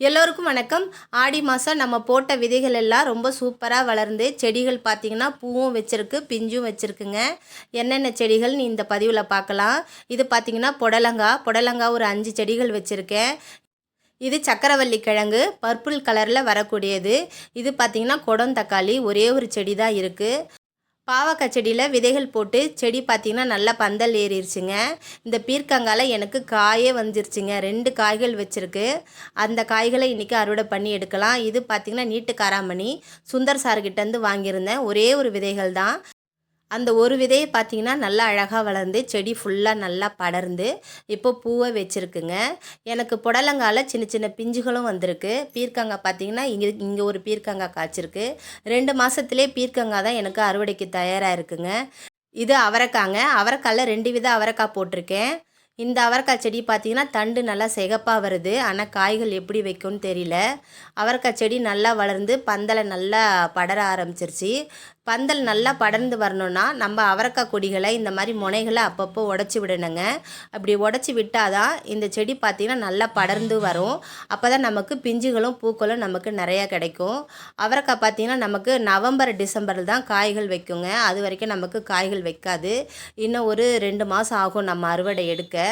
எல்லோருக்கும் வணக்கம். ஆடி மாதம் நம்ம போட்ட விதைகள் எல்லாம் ரொம்ப சூப்பராக வளர்ந்து செடிகள் பார்த்திங்கன்னா பூவும் வச்சுருக்கு பிஞ்சும் வச்சுருக்குங்க. என்னென்ன செடிகள்னு இந்த பதிவில் பார்க்கலாம் இது பார்த்திங்கன்னா புடலங்காய் புடலங்காய் ஒரு அஞ்சு செடிகள் வச்சுருக்கேன். இது சக்கரவள்ளி கிழங்கு பர்பிள் கலரில் வரக்கூடியது. இது பார்த்திங்கன்னா குடந்தக்காளி ஒரே ஒரு செடி தான் இருக்குது பாவக்காய் செடியில் விதைகள் போட்டு செடி பார்த்திங்கன்னா நல்லா பந்தல் ஏறிடுச்சுங்க இந்த பீர்க்கங்கால எனக்கு காயே வந்துருச்சுங்க. ரெண்டு காய்கள் வச்சுருக்கு. அந்த காய்களை இன்றைக்கி அறுவடை பண்ணி எடுக்கலாம். இது பார்த்திங்கன்னா நீட்டு காராமணி. சுந்தர் சார்கிட்டேருந்து வாங்கியிருந்தேன். ஒரே ஒரு விதைகள் தான் அந்த ஒரு விதையை பார்த்தீங்கன்னா நல்லா அழகாக வளர்ந்து செடி ஃபுல்லாக நல்லா படர்ந்து இப்போ பூவை வச்சுருக்குங்க. எனக்கு புடலங்கால சின்ன சின்ன பிஞ்சுகளும் வந்திருக்கு. பீர்க்கங்காய் பார்த்தீங்கன்னா இங்கே இங்கே ஒரு பீர்க்கங்காய் காய்ச்சிருக்கு. ரெண்டு மாதத்துலேயே பீர்க்கங்காய் தான் எனக்கு அறுவடைக்கு தயாராக இருக்குங்க இது அவரைக்காங்க. அவரைக்காயில் ரெண்டு வித அவரைக்காய் போட்டிருக்கேன். இந்த அவரைக்காய் செடி பார்த்திங்கன்னா தண்டு நல்லா சிகப்பாக வருது. ஆனால் காய்கள் எப்படி வைக்கும்னு தெரியல. அவரைக்காய் செடி நல்லா வளர்ந்து பந்தலை நல்லா படர ஆரம்பிச்சிருச்சு. பந்தல் நல்லா படர்ந்து வரணும்னா நம்ம அவரைக்காய் கொடிகளை இந்த மாதிரி முனைகளை அப்பப்போ உடச்சி விடணுங்க. அப்படி உடச்சி விட்டால் தான் இந்த செடி பார்த்திங்கன்னா நல்லா படர்ந்து வரும். அப்போ தான் நமக்கு பிஞ்சுகளும் பூக்களும் நமக்கு நிறையா கிடைக்கும். அவரைக்காய் பார்த்திங்கன்னா நமக்கு நவம்பர் டிசம்பரில் தான் காய்கள் வைக்குங்க. அது வரைக்கும் நமக்கு காய்கள் வைக்காது. இன்னும் ஒரு ரெண்டு மாதம் ஆகும் நம்ம அறுவடை எடுக்க.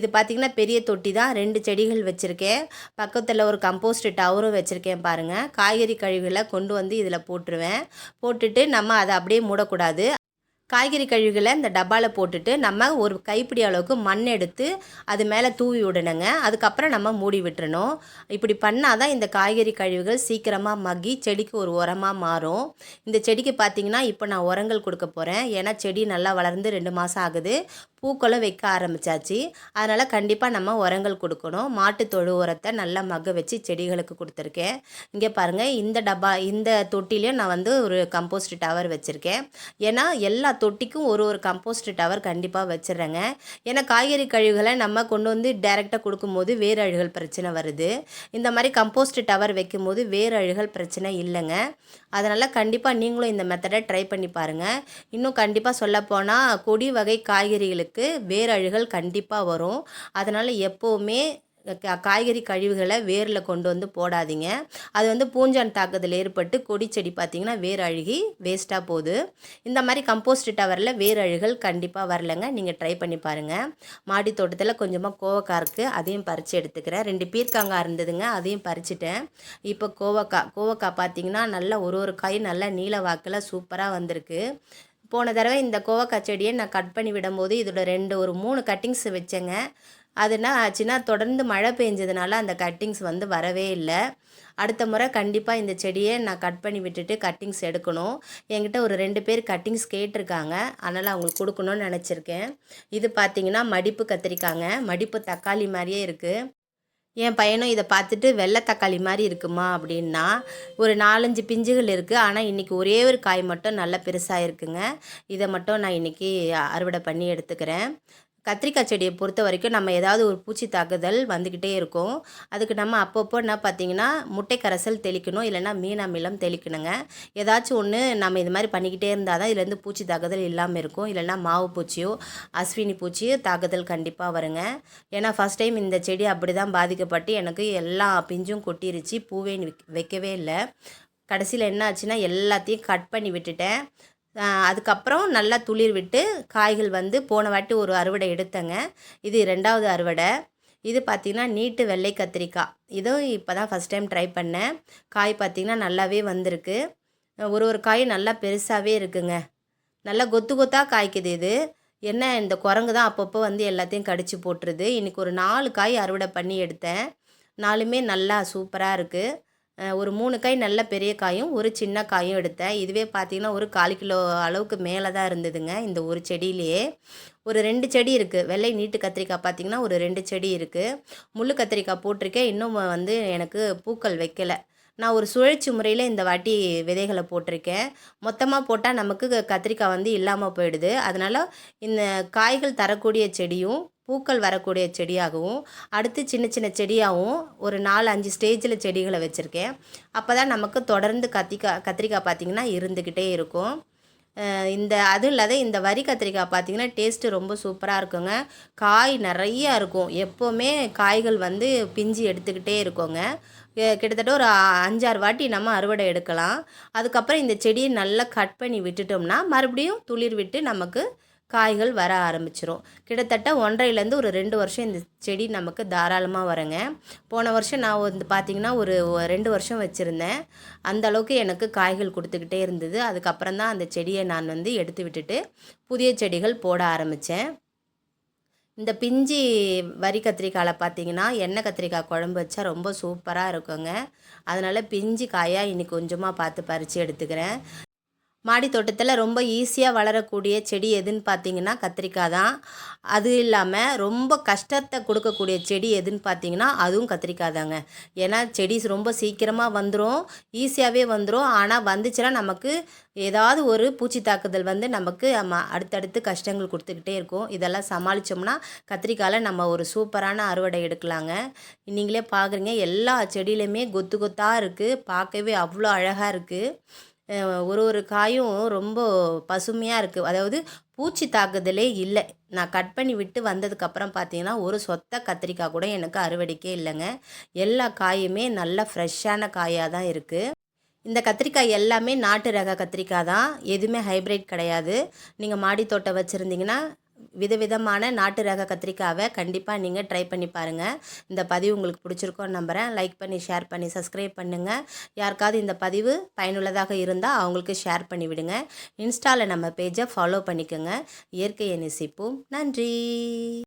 இது பார்த்திங்கன்னா பெரிய தொட்டி தான். ரெண்டு செடிகள் வச்சுருக்கேன். பக்கத்தில் ஒரு கம்போஸ்ட் டவரும் வச்சுருக்கேன் பாருங்கள் காய்கறி கழிவுகளை கொண்டு வந்து இதில் போட்டுருவேன். போட்டுட்டு நம்ம அதை அப்படியே மூடக்கூடாது. காய்கறி கழிவுகளை இந்த டப்பாவில் போட்டுட்டு நம்ம ஒரு கைப்பிடி அளவுக்கு மண் எடுத்து அது மேலே தூவி விடணுங்க. அதுக்கப்புறம் நம்ம மூடி விட்டுறணும். இப்படி பண்ணால் தான் இந்த காய்கறி கழிவுகள் சீக்கிரமாக மக்கி செடிக்கு ஒரு உரமாக மாறும். இந்த செடிக்கு பார்த்திங்கன்னா இப்போ நான் உரங்கள் கொடுக்க போகிறேன் ஏன்னா செடி நல்லா வளர்ந்து ரெண்டு மாதம் ஆகுது. பூக்களும் வைக்க ஆரம்பித்தாச்சு அதனால் கண்டிப்பாக நம்ம உரங்கள் கொடுக்கணும். மாட்டு தொழு உரத்தை நல்லா மக்க வச்சு செடிகளுக்கு கொடுத்துருக்கேன். இங்கே பாருங்கள் இந்த டப்பா இந்த தொட்டிலையும் நான் வந்து ஒரு கம்போஸ்ட் டவர் வச்சுருக்கேன். ஏன்னா எல்லா தொட்டிக்கும் ஒரு ஒரு கம்போஸ்ட் டவர் கண்டிப்பாக வச்சிடுறேங்க. ஏன்னா காய்கறி கழிவுகளை நம்ம கொண்டு வந்து டைரெக்டாக கொடுக்கும்போது வேரழுகல் பிரச்சனை வருது. இந்த மாதிரி கம்போஸ்ட் டவர் வைக்கும்போது வேரழுகல் பிரச்சனை இல்லைங்க. அதனால் கண்டிப்பாக நீங்களும் இந்த மெத்தடை ட்ரை பண்ணி பாருங்கள் இன்னும் கண்டிப்பாக சொல்லப்போனால் கொடி வகை காய்கறிகளுக்கு வேரழுகல் கண்டிப்பாக வரும். அதனால் எப்போவுமே காய்கறி கழிவுகளை வேரில் கொண்டு வந்து போடாதீங்க. அது வந்து பூஞ்சான் தாக்கத்தில் ஏற்பட்டு கொடி செடி பார்த்திங்கன்னா வேர் அழுகி வேஸ்ட்டாக போகுது. இந்த மாதிரி கம்போஸ்ட் டவரில் வேர் அழுகல் கண்டிப்பாக வரலைங்க. நீங்கள் ட்ரை பண்ணி பாருங்கள் மாடி தோட்டத்தில் கொஞ்சமாக கோவக்காய் இருக்குது அதையும் பறித்து எடுத்துக்கிறேன். ரெண்டு பீர்க்காங்காய் இருந்ததுங்க. அதையும் பறிச்சிட்டேன். இப்போ கோவக்காய் கோவக்காய் பார்த்திங்கன்னா நல்லா ஒரு ஒரு காய் நல்லா நீல வாக்கில் சூப்பராக வந்திருக்கு. போன தடவை இந்த கோவக்காய் செடியை நான் கட் பண்ணி விடும்போது இதோட ரெண்டு ஒரு மூணு கட்டிங்ஸ் வச்சேங்க. அது என்ன ஆச்சுன்னா தொடர்ந்து மழை பெஞ்சதுனால அந்த கட்டிங்ஸ் வந்து வரவே இல்லை. அடுத்த முறை கண்டிப்பாக இந்த செடியை நான் கட் பண்ணி விட்டுட்டு கட்டிங்ஸ் எடுக்கணும். என்கிட்ட ஒரு ரெண்டு பேர் கட்டிங்ஸ் கேட்டிருக்காங்க. அதனால் அவங்களுக்கு கொடுக்கணும்னு நினச்சிருக்கேன். இது பார்த்திங்கன்னா மடிப்பு கத்திரிக்காங்க. மடிப்பு தக்காளி மாதிரியே இருக்குது என் பையனும் இதை பார்த்துட்டு வெள்ளை தக்காளி மாதிரி இருக்குமா அப்படின்னா ஒரு நாலஞ்சு பிஞ்சுகள் இருக்குது ஆனால் இன்றைக்கி ஒரே ஒரு காய் மட்டும் நல்லா பெருசாக இருக்குங்க. இதை மட்டும் நான் இன்றைக்கி அறுவடை பண்ணி எடுத்துக்கிறேன். கத்திரிக்காய் செடியை பொறுத்த வரைக்கும் நம்ம ஏதாவது ஒரு பூச்சி தாக்குதல் வந்துக்கிட்டே இருக்கும். அதுக்கு நம்ம அப்பப்போ என்ன பார்த்தீங்கன்னா முட்டை கரைசல் தெளிக்கணும் இல்லைன்னா மீன் அமிலம் தெளிக்கணுங்க. ஏதாச்சும் ஒன்று நம்ம இது மாதிரி பண்ணிக்கிட்டே இருந்தால் தான் இதுலேருந்து பூச்சி தாக்குதல் இல்லாமல் இருக்கும். இல்லைன்னா மாவு பூச்சியோ அஸ்வினி பூச்சியோ தாக்குதல் கண்டிப்பாக வருங்க. ஏன்னா ஃபஸ்ட் டைம் இந்த செடி அப்படி தான் பாதிக்கப்பட்டு எனக்கு எல்லா பிஞ்சும் கொட்டிருச்சு. பூவே வைக்கவே இல்லை. கடைசியில் என்ன ஆச்சுன்னா எல்லாத்தையும் கட் பண்ணி விட்டுட்டேன். அதுக்கப்புறம் நல்லா துளிர் விட்டு காய்கள் வந்து போன வாட்டி ஒரு அறுவடை எடுத்தேங்க. இது ரெண்டாவது அறுவடை. இது பார்த்திங்கன்னா நீட்டு வெள்ளை கத்திரிக்காய். இதுவும் இப்போ தான் ஃபஸ்ட் டைம் ட்ரை பண்ணேன். காய் பார்த்திங்கன்னா நல்லாவே வந்திருக்கு. ஒரு ஒரு காய் நல்லா பெருசாகவே இருக்குங்க. நல்லா கொத்து கொத்தாக காய்க்குது இது. என்ன இந்த குரங்கு தான் அப்பப்போ வந்து எல்லாத்தையும் கடிச்சு போட்டுருது. இன்றைக்கி ஒரு நாலு காய் அறுவடை பண்ணி எடுத்தேன். நாலுமே நல்லா சூப்பராக இருக்குது ஒரு மூணு காய் நல்ல பெரிய காயும் ஒரு சின்ன காயும் எடுத்தேன். இதுவே பார்த்திங்கன்னா ஒரு கால் கிலோ அளவுக்கு மேலே தான் இருந்ததுங்க இந்த ஒரு செடியிலேயே. ஒரு ரெண்டு செடி இருக்குது வெள்ளை நீட்டு கத்திரிக்காய் பார்த்திங்கன்னா ஒரு ரெண்டு செடி இருக்குது முள் கத்திரிக்காய் போட்டிருக்கேன். இன்னும் வந்து எனக்கு பூக்கள் வைக்கலை. நான் ஒரு சுழற்சி முறையில் இந்த வாட்டி விதைகளை போட்டிருக்கேன். மொத்தமாக போட்டால் நமக்கு கத்திரிக்காய் வந்து இல்லாமல் போயிடுது. அதனால் இந்த காய்கள் தரக்கூடிய செடியும் பூக்கள் வரக்கூடிய செடியாகவும் அடுத்து சின்ன சின்ன செடியாகவும் ஒரு நாலு அஞ்சு ஸ்டேஜில் செடிகளை வச்சுருக்கேன். அப்போ தான் நமக்கு தொடர்ந்து கத்திக்காய் கத்திரிக்காய் பார்த்திங்கன்னா இருந்துக்கிட்டே இருக்கும். இந்த அதுவும் இல்லாத இந்த வரி கத்திரிக்காய் பார்த்தீங்கன்னா டேஸ்ட்டு ரொம்ப சூப்பராக இருக்குங்க. காய் நிறையா இருக்கும். எப்போவுமே காய்கள் வந்து பிஞ்சு எடுத்துக்கிட்டே இருக்கோங்க. கிட்டத்தட்ட ஒரு அ- அஞ்சாறு வாட்டி நம்ம அறுவடை எடுக்கலாம். அதுக்கப்புறம் இந்த செடியை நல்லா கட் பண்ணி விட்டுட்டோம்னா மறுபடியும் துளிர் விட்டு நமக்கு காய்கள் வர ஆரம்பிச்சிரும். கிட்டத்தட்ட ஒன்றரைலேருந்து ஒரு ரெண்டு வருஷம் இந்த செடி நமக்கு தாராளமாக வருங்க. போன வருஷம் நான் வந்து பார்த்திங்கன்னா ஒரு ரெண்டு வருஷம் வச்சுருந்தேன். அந்த அளவுக்கு எனக்கு காய்கள் கொடுத்துக்கிட்டே இருந்தது. அதுக்கப்புறம் தான் அந்த செடியை நான் வந்து எடுத்து விட்டுட்டு புதிய செடிகள் போட ஆரம்பித்தேன் இந்த பிஞ்சி வரி கத்திரிக்காயில் பார்த்தீங்கன்னா எண்ணெய் கத்திரிக்காய் குழம்பு வச்சா ரொம்ப சூப்பராக இருக்குங்க. அதனால் பிஞ்சு காயாக இன்றைக்கி கொஞ்சமாக பார்த்து பறித்து எடுத்துக்கிறேன். மாடி தோட்டத்தில் ரொம்ப ஈஸியாக வளரக்கூடிய செடி எதுன்னு பார்த்தீங்கன்னா கத்திரிக்காய் தான். அது இல்லாமல் ரொம்ப கஷ்டத்தை கொடுக்கக்கூடிய செடி எதுன்னு பார்த்தீங்கன்னா அதுவும் கத்திரிக்காய் தாங்க. ஏன்னா செடி ரொம்ப சீக்கிரமாக வந்துடும் ஈஸியாகவே வந்துடும் ஆனால் வந்துச்சுன்னா நமக்கு ஏதாவது ஒரு பூச்சி தாக்குதல் வந்து நமக்கு நம்ம அடுத்தடுத்து கஷ்டங்கள் கொடுத்துக்கிட்டே இருக்கும். இதெல்லாம் சமாளித்தோம்னா கத்திரிக்காயில் நம்ம ஒரு சூப்பரான அறுவடை எடுக்கலாங்க. நீங்களே பார்க்குறீங்க எல்லா செடியிலையுமே கொத்து கொத்தாக இருக்குது பார்க்கவே அவ்வளோ அழகாக இருக்குது ஒரு ஒரு காயும் ரொம்ப பசுமையாக இருக்குது அதாவது பூச்சி தாக்குதலே இல்லை. நான் கட் பண்ணி விட்டு வந்ததுக்கப்புறம் பார்த்தீங்கன்னா ஒரு சொத்த கத்திரிக்காய் கூட எனக்கு அறுவடைக்கே இல்லைங்க. எல்லா காயுமே நல்ல ஃப்ரெஷ்ஷான காயாக தான் இருக்குது இந்த கத்திரிக்காய் எல்லாமே நாட்டு ரக கத்திரிக்காய் தான். எதுவுமே ஹைப்ரிட் கிடையாது. நீங்கள் மாடி தோட்டம் வச்சுருந்தீங்கன்னா விதவிதமான நாட்டு ரக கத்திரிக்காவை கண்டிப்பாக நீங்கள் ட்ரை பண்ணி பாருங்கள் இந்த பதிவு உங்களுக்கு பிடிச்சிருக்கோன்னு நம்புகிறேன் லைக் பண்ணி ஷேர் பண்ணி சப்ஸ்கிரைப் பண்ணுங்கள் யாருக்காவது இந்த பதிவு பயனுள்ளதாக இருந்தால் அவங்களுக்கு ஷேர் பண்ணி விடுங்க. இன்ஸ்டாவில் நம்ம பேஜை ஃபாலோ பண்ணிக்கோங்க. இயற்கையை நேசிப்போம். நன்றி.